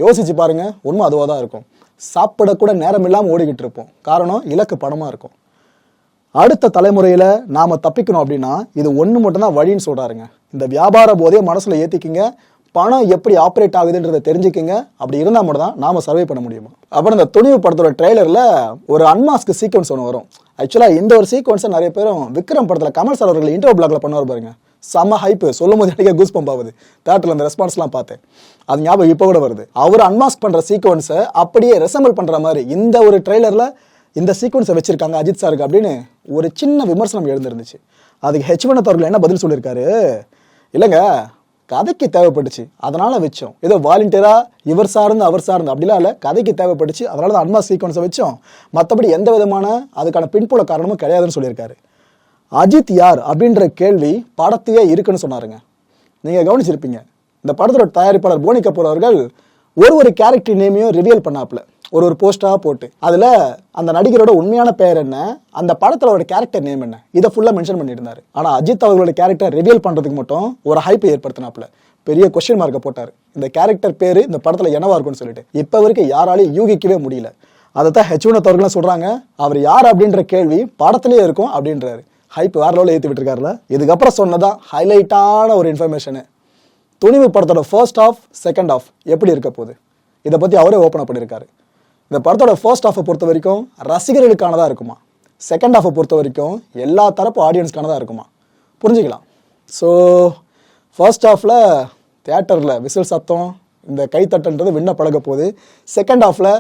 யோசிச்சு பாருங்கள் உண்மை அதுவாக தான் இருக்கும். சாப்பிடக்கூட நேரம் இல்லாமல் ஓடிக்கிட்டு இருப்போம். காரணம் இலக்கு பணமாக இருக்கும். அடுத்த தலைமுறையில் நாம் தப்பிக்கணும் அப்படின்னா இது ஒன்று மட்டும்தான் வழின்னு சொல்கிறாருங்க இந்த வியாபார போதையை மனசில் ஏற்றிக்கிங்க பணம் எப்படி ஆப்ரேட் ஆகுதுன்றதை தெரிஞ்சுக்கங்க. அப்படி இருந்தால் மட்டும் தான் நாம் சர்வே பண்ண முடியுமா? அப்புறம் இந்த துணிவு படத்தோட ட்ரெய்லரில் ஒரு அன்மாஸ்க் சீக்வன்ஸ் ஒன்று வரும். ஆக்சுவலாக இந்த ஒரு சீக்வன்ஸை நிறைய பேரும் விக்ரம் படத்தில் கமல் சார் அவர்கள் இன்டர்வ் பிளாக்ல பண்ணுவார் பாருங்க. செம்ம ஹைப்பு சொல்லும் போது எனக்கே கூஸ் பம்ப் ஆகுது தேட்டரில் அந்த ரெஸ்பான்ஸ்லாம் பார்த்தேன். அது ஞாபகம் இப்போ கூட வருது. அவர் அன்மாஸ்க் பண்ணுற சீக்வன்ஸை அப்படியே ரெசம்பிள் பண்ணுற மாதிரி இந்த ஒரு ட்ரெய்லரில் இந்த சீக்வன்ஸை வச்சுருக்காங்க அஜித் சாருக்கு அப்படின்னு ஒரு சின்ன விமர்சனம் எழுந்திருந்துச்சு. அதுக்கு ஹெச் வினோத் அவர்கள் என்ன பதில் சொல்லியிருக்காரு? இல்லைங்க கதைக்கு தேவைப்பட்டுச்சு. அதனால வச்சோம். ஏதோ வாலண்டியரா இவர் சார்ந்து அவர் சார்ந்து. அப்படிலாம் இல்லை. கதைக்கு தேவைப்பட்டுச்சு. அதனால தான் அன்மா சீக்வன்ஸை வச்சோம். மற்றபடி எந்த விதமான அதுக்கான பின்புல காரணமும் கிடையாதுன்னு சொல்லியிருக்காரு. அஜித் யார் அப்படின்ற கேள்வி படத்தையே இருக்குன்னு சொன்னாருங்க. நீங்கள் கவனிச்சிருப்பீங்க. இந்த படத்தோட தயாரிப்பாளர் போனி கபூர் அவர்கள் ஒரு ஒரு கேரக்டர் நேமையும் ரிவியல் பண்ணாப்ல ஒரு ஒரு போஸ்ட்டாக போட்டு. அதில் அந்த நடிகரோட உண்மையான பெயர் என்ன? அந்த படத்தில் ஒரு கேரக்டர் நேம் என்ன? இதை ஃபுல்லாக மென்ஷன் பண்ணியிருந்தார். ஆனால் அஜித் அவர்களோட கேரக்டர் ரிவீல் பண்ணுறதுக்கு மட்டும் ஒரு ஹைப்பை ஏற்படுத்தினாப்புல. பெரிய கொஸ்டின் மார்க்கை போட்டார். இந்த கேரக்டர் பேர் இந்த படத்தில் என்னவா இருக்கும்னு சொல்லிட்டு. இப்போ வரைக்கும் யாராலையும் யூகிக்கவே முடியல. அதை தான் ஹெச்வினத் அவர்களும் சொல்கிறாங்க அவர் யார் அப்படின்ற கேள்வி படத்திலேயே இருக்கும் அப்படின்றாரு. ஹைப் வேற லெவலில் ஏற்றி விட்டுருக்காருல இதுக்கப்புறம் சொன்னதான் ஹைலைட்டான ஒரு இன்ஃபர்மேஷனு துணிவு படத்தோட ஃபர்ஸ்ட் ஆஃப் செகண்ட் ஆஃப் எப்படி இருக்க போகுது? இதை பற்றி அவரே ஓப்பன் பண்ணியிருக்காரு. இந்த படத்தோட ஃபர்ஸ்ட் ஆஃபை பொறுத்த வரைக்கும் ரசிகர்களுக்கானதாக இருக்குமா? செகண்ட் ஆஃபை பொறுத்த வரைக்கும் எல்லா தரப்பு ஆடியன்ஸ்க்கானதாக இருக்குமா? புரிஞ்சுக்கலாம். ஸோ ஃபர்ஸ்ட் ஹாஃபில் தியேட்டரில் விசில் சத்தம் இந்த கைத்தட்டன்றது விண்ண பழக போகுது. செகண்ட் ஹாஃபில்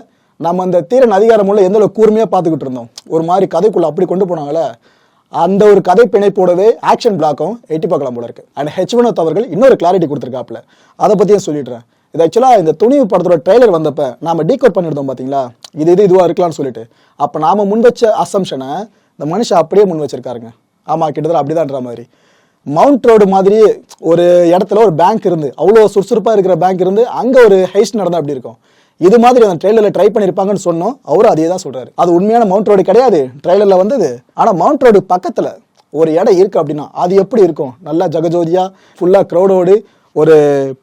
நம்ம அந்த தீரன் அதிகாரமுள்ள எந்த அளவு கூர்மையாக பார்த்துக்கிட்டு இருந்தோம். ஒரு மாதிரி கதைக்குள்ளே அப்படி கொண்டு போனாங்களே அந்த ஒரு கதை பிணைப்போடவே ஆக்ஷன் பிளாக்கும் எட்டி பார்க்கலாம் போல இருக்கு. அண்ட் ஹெச் வினோத் அவர்கள் இன்னொரு கிளாரிட்டி கொடுத்துருக்காப்புல. அதை பற்றியும் சொல்லிடுறேன். இது ஆக்சுவலாக இந்த துணிவு படத்தோட ட்ரெய்லர் வந்தப்போ நாம் டீகோட் பண்ணியிருந்தோம் பார்த்தீங்களா இது இது இதுவாக இருக்கலாம்னு சொல்லிட்டு. அப்போ நாம் முன் வச்ச அசம்ஷனை இந்த மனுஷன் அப்படியே முன் வச்சிருக்காருங்க. ஆமாம் கிட்டத்தட்ட அப்படிதான்ற மாதிரி. மவுண்ட் ரோடு மாதிரி ஒரு இடத்துல ஒரு பேங்க் இருந்து அவ்வளோ சுறுசுறுப்பாக இருக்கிற பேங்க் இருந்து அங்கே ஒரு ஹைஸ்ட் நடந்தால் அப்படி இருக்கும்? இது மாதிரி அந்த ட்ரெயிலரில் ட்ரை பண்ணியிருப்பாங்கன்னு சொன்னோம். அவரும் அதே தான் சொல்கிறாரு அது உண்மையான மவுண்ட் ரோடு கிடையாது. ட்ரெயிலரில் வந்தது. ஆனால் மவுண்ட் ரோடு பக்கத்தில் ஒரு இடம் இருக்குது அப்படின்னா அது எப்படி இருக்கும்? நல்லா ஜகஜோதியாக ஃபுல்லாக க்ரௌடோடு ஒரு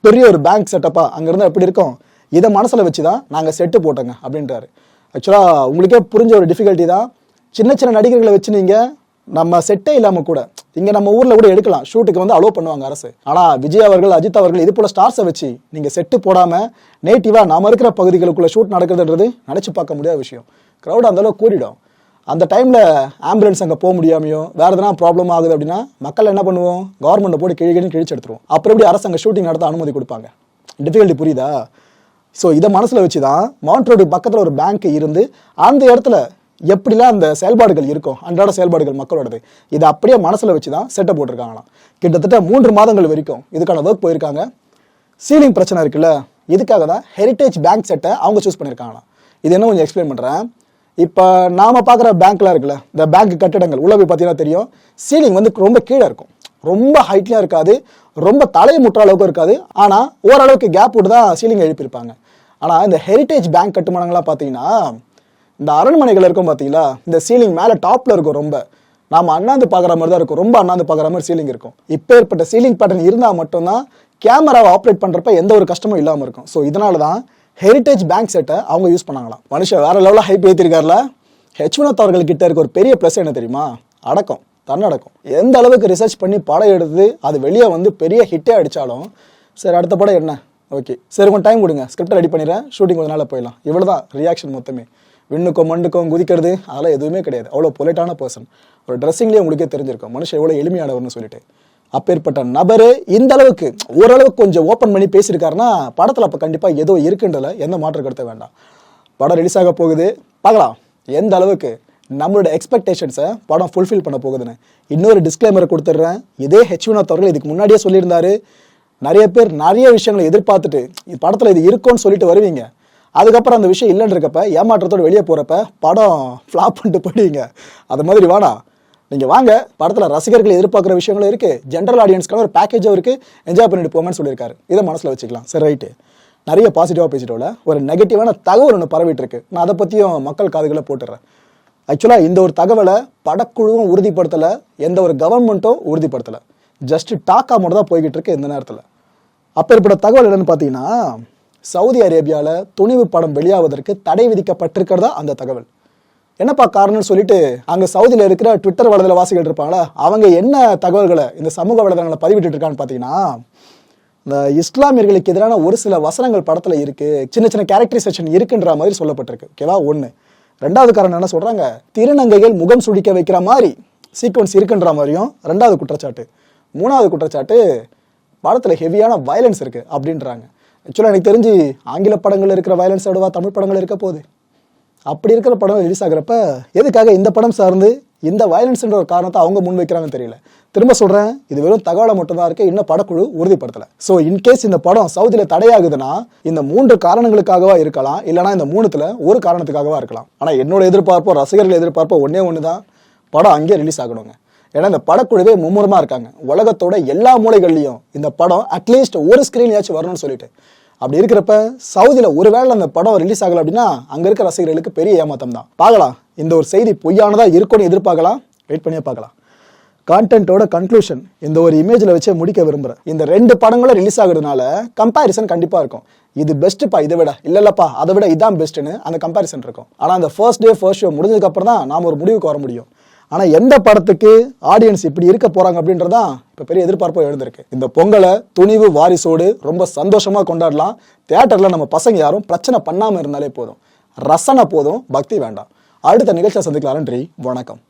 பெரிய ஒரு பேங்க் செட்டப்பா அங்கேருந்து எப்படி இருக்கும்? இதை மனசில் வச்சு தான் நாங்கள் செட்டு போட்டோங்க அப்படின்றாரு. ஆக்சுவலாக உங்களுக்கே புரிஞ்ச ஒரு டிஃபிகல்ட்டி தான். சின்ன சின்ன நடிகர்களை வச்சு நீங்கள் நம்ம செட்டே இல்லாமல் கூட இங்கே நம்ம ஊரில் கூட எடுக்கலாம். ஷூட்டுக்கு வந்து அலோவ் பண்ணுவாங்க அரசு. ஆனால் விஜய் அவர்கள் அஜித் அவர்கள் இது போல் ஸ்டார்ஸை வச்சு நீங்கள் செட்டு போடாமல் நேட்டிவாக நாம் இருக்கிற பகுதிகளுக்குள்ளே ஷூட் நடக்கிறதுன்றது நினச்சி பார்க்க முடியாத விஷயம். க்ரௌட் அந்தளவு கூடிடும். அந்த டைமில் ஆம்புலன்ஸ் அங்கே போக முடியாமையோ வேறு எதனா ப்ராப்ளம் ஆகுது அப்படின்னா மக்கள் என்ன பண்ணுவோம்? கவர்மெண்ட்டை போட்டு கிழி கிழிச்சு எடுத்துருவோம். அப்புறம் எப்படி அரசு அங்கே ஷூட்டிங் நடத்த அனுமதி கொடுப்பாங்க? டிஃபிகல்ட்டி புரியுதா? ஸோ இதை மனசில் வச்சு தான் மவுண்ட் ரோடு பக்கத்தில் ஒரு பேங்க் இருந்து அந்த இடத்துல எப்படிலாம் அந்த செயல்பாடுகள் இருக்கும்? அன்றாட செயல்பாடுகள் மக்களோடது. இதை அப்படியே மனசில் வச்சு தான் செட்டப் போட்டிருக்காங்களாம். கிட்டத்தட்ட மூன்று மாதங்கள் வரைக்கும் இதுக்கான ஒர்க் போயிருக்காங்க. சீலிங் பிரச்சனை இருக்குல்ல இதுக்காக தான் ஹெரிட்டேஜ் பேங்க் செட்டை அவங்க சூஸ் பண்ணியிருக்காங்களாம். இது என்ன கொஞ்சம் எக்ஸ்பிளைன் பண்ணுறேன் இப்போ நாம் பார்க்குற பேங்க்லாம் இருக்குல்ல இந்த பேங்க் கட்டிடங்கள் உள்ளே போய் பார்த்தீங்கன்னா தெரியும். சீலிங் வந்து ரொம்ப கீழே இருக்கும். ரொம்ப ஹைட்லையும் இருக்காது. ரொம்ப தலையை முற்ற அளவுக்கு இருக்காது. ஆனால் ஓரளவுக்கு கேப் விட்டு தான் சீலிங் எழுப்பியிருப்பாங்க. ஆனால் இந்த ஹெரிட்டேஜ் பேங்க் கட்டுமானங்கள்லாம் பார்த்தீங்கன்னா இந்த அரண்மனைகள் இருக்கும் பார்த்தீங்களா? இந்த சீலிங் மேலே டாப்பில் இருக்கும் ரொம்ப. நாம் அண்ணாந்து பார்க்குற மாதிரி தான் இருக்கும். ரொம்ப அண்ணாந்து பார்க்குற மாதிரி சீலிங் இருக்கும். இப்போ ஏற்பட்ட சீலிங் பேட்டர்ன் இருந்தால் மட்டும்தான் கேமராவை ஆப்ரேட் பண்ணுறப்ப எந்த ஒரு கஷ்டமும் இல்லாமல் இருக்கும். ஸோ இதனால தான் ஹெரிட்டேஜ் பேங்க் செட்டை அவங்க யூஸ் பண்ணாங்களாம். மனுஷன் வேற லெவலில் ஹைப் ஏற்றிருக்காருல ஹெச்வினத் அவர்கள் கிட்ட இருக்க ஒரு பெரிய ப்ளஸ் என்ன தெரியுமா? அடக்கம் தன்னடக்கம். எந்த அளவுக்கு ரிசர்ச் பண்ணி படம் எடுத்து அது வெளியே வந்து பெரிய ஹிட்டே அடித்தாலும் சரி அடுத்த படம் என்ன? ஓகே சரி கொஞ்சம் டைம் கொடுங்க. ஸ்கிரிப்ட் ரெடி பண்ணிடுறேன். ஷூட்டிங் கொஞ்ச நாள் போயிடலாம். இவ்வளோ தான் ரியாக்ஷன் மொத்தமே. விண்ணுக்கும் மண்ணுக்கும் குதிக்கிறது அதெல்லாம் எதுவுமே கிடையாது. அவ்வளோ பொலைட்டான பர்சன் ஒரு ட்ரெஸ்ஸிங்லேயே உங்களுக்கே தெரிஞ்சிருக்கும். மனுஷன் எவ்வளோ எளிமையானவர்னு சொல்லிட்டு. அப்பேற்பட்ட நபர் இந்த அளவுக்கு ஓரளவுக்கு கொஞ்சம் ஓப்பன் பண்ணி பேசியிருக்காருன்னா படத்தில் அப்போ கண்டிப்பாக ஏதோ இருக்குன்றல எந்த மாற்றம் கடத்த வேண்டாம். படம் ரிலீஸ் ஆக போகுது. பார்க்கலாம். எந்த அளவுக்கு நம்மளோட எக்ஸ்பெக்டேஷன்ஸை படம் ஃபுல்ஃபில் பண்ண போகுதுன்னு. இன்னொரு டிஸ்க்ளைமரை கொடுத்துட்றேன். இதே ஹெச்வினோத் அவர்கள் இதுக்கு முன்னாடியே சொல்லியிருந்தாரு. நிறைய பேர் நிறைய விஷயங்களை எதிர்பார்த்துட்டு படத்தில் இது இருக்கும்னு சொல்லிட்டு வருவீங்க. அதுக்கப்புறம் அந்த விஷயம் இல்லைன்றக்கப்ப ஏமாற்றத்தோடு வெளியே போகிறப்ப படம் ஃப்ளாப் பண்ணிட்டு போயிடுவீங்க. அது மாதிரி வாடா. நீங்கள் வாங்க படத்தில் ரசிகர்கள் எதிர்பார்க்குற விஷயங்களும் இருக்குது ஜென்ரல் ஆடியன்ஸ்க்கான ஒரு பேக்கேஜும் இருக்குது என்ஜாய் பண்ணிட்டு போங்கன்னு சொல்லியிருக்காரு. இதை மனசில் வச்சுக்கலாம். சரி ரைட்டு நிறைய பாசிட்டிவாக பேசிட்டோல ஒரு நெகட்டிவான தகவல் ஒன்று பரவிட்டு இருக்கு நான் அதை பற்றியும் மக்கள் காதுகளை போட்டுறேன். ஆக்சுவலாக இந்த ஒரு தகவலை படக்குழுவும் உறுதிப்படுத்தலை. எந்த ஒரு கவர்மெண்ட்டும் உறுதிப்படுத்தலை. ஜஸ்ட் டாக்கா மட்டும் தான் போய்கிட்டு இருக்கு இந்த நேரத்தில். அப்பேற்பட்ட தகவல் என்னன்னு பார்த்தீங்கன்னா சவுதி அரேபியாவில் துணிவு படம் வெளியாவதற்கு தடை விதிக்கப்பட்டிருக்கிறதா அந்த தகவல். என்னப்பா காரணம்னு சொல்லிட்டு அங்கே சவுதியில் இருக்கிற ட்விட்டர் வலைதள வாசிகள் இருப்பாங்களா அவங்க என்ன தகவல்களை இந்த சமூக வலைதளங்களை பதிவிட்டு இருக்கான்னு பார்த்தீங்கன்னா இந்த இஸ்லாமியர்களுக்கு எதிரான ஒரு சில வசனங்கள் படத்தில் இருக்கு. சின்ன சின்ன கேரக்டரைசேஷன் இருக்குன்ற மாதிரி சொல்லப்பட்டிருக்கு. ஓகேவா ஒன்று ரெண்டாவது காரணம் என்ன சொல்றாங்க? திருநங்கைகள் முகம் சுழிக்க வைக்கிற மாதிரி சீக்வன்ஸ் இருக்குன்ற மாதிரியும் ரெண்டாவது குற்றச்சாட்டு. மூணாவது குற்றச்சாட்டு படத்தில் ஹெவியான வயலன்ஸ் இருக்கு அப்படின்றாங்க. ஆக்சுவலாக எனக்கு தெரிஞ்சு ஆங்கில படங்கள் இருக்கிற வயலன்ஸ் தமிழ் படங்கள் இருக்க போகுது. அப்படி இருக்கிற படம் ரிலீஸ் ஆகுறப்ப எதுக்காக இந்த படம் சார்ந்து இந்த வயலன்ஸ்ன்ற ஒரு காரணத்தை அவங்க முன் வைக்கிறாங்கன்னு தெரியல. திரும்ப சொல்கிறேன் இது வெறும் தகவலை மட்டும் தான் இருக்கு இன்னும் படக்குழு உறுதிப்படுத்தலை. ஸோ இன்கேஸ் இந்த படம் சவுதியில் தடையாகுதுன்னா இந்த மூன்று காரணங்களுக்காகவா இருக்கலாம் இல்லைனா இந்த மூணுத்தில் ஒரு காரணத்துக்காகவா இருக்கலாம். ஆனால் என்னோட எதிர்பார்ப்போ ரசிகர்கள் எதிர்பார்ப்போ ஒன்றே ஒன்று தான் படம் அங்கேயே ரிலீஸ் ஆகணுங்க. ஏன்னா இந்த படக்குழுவே மும்முரமாக இருக்காங்க. உலகத்தோட எல்லா மூலைகள்லையும் இந்த படம் அட்லீஸ்ட் ஒரு ஸ்கிரீன்யாச்சும் வரணும்னு சொல்லிட்டு. அப்படி இருக்கிறப்ப சவுதியில் ஒருவேளை அந்த படம் ரிலீஸ் ஆகலை அப்படின்னா அங்கே இருக்க ரசிகர்களுக்கு பெரிய ஏமாத்தம் தான் பார்க்கலாம். இந்த ஒரு செய்தி பொய்யானதாக இருக்கும்னு எதிர்பார்க்கலாம்? வெயிட் பண்ணியே பார்க்கலாம். கான்டென்ட்டோட கன்க்ளூஷன் இந்த ஒரு இமேஜில் வச்சே முடிக்க விரும்புகிறேன் இந்த ரெண்டு படங்களும் ரிலீஸ் ஆகுறதுனால கம்பேரிசன் கண்டிப்பாக இருக்கும். இது பெஸ்ட்டுப்பா இதை விட. இல்லை இல்லைப்பா அதை விட இதான் பெஸ்ட்டுன்னு அந்த கம்பேரிசன் இருக்கும். ஆனால் அந்த ஃபர்ஸ்ட் டே ஃபர்ஸ்ட் ஷோ முடிஞ்சதுக்கப்புறம் தான் நாம் ஒரு முடிவுக்கு வர முடியும். ஆனால் எந்த படத்துக்கு ஆடியன்ஸ் இப்படி இருக்க போறாங்க அப்படின்றதான் இப்போ பெரிய எதிர்பார்ப்பாக எழுந்திருக்கு. இந்த பொங்கலை துணிவு வாரிசோடு ரொம்ப சந்தோஷமாக கொண்டாடலாம். தேட்டரில் நம்ம பசங்க யாரும் பிரச்சனை பண்ணாமல் இருந்தாலே போதும். ரசனை போதும் பக்தி வேண்டாம். அடுத்த நிகழ்ச்சியை சந்திக்கலாம். நன்றி வணக்கம்.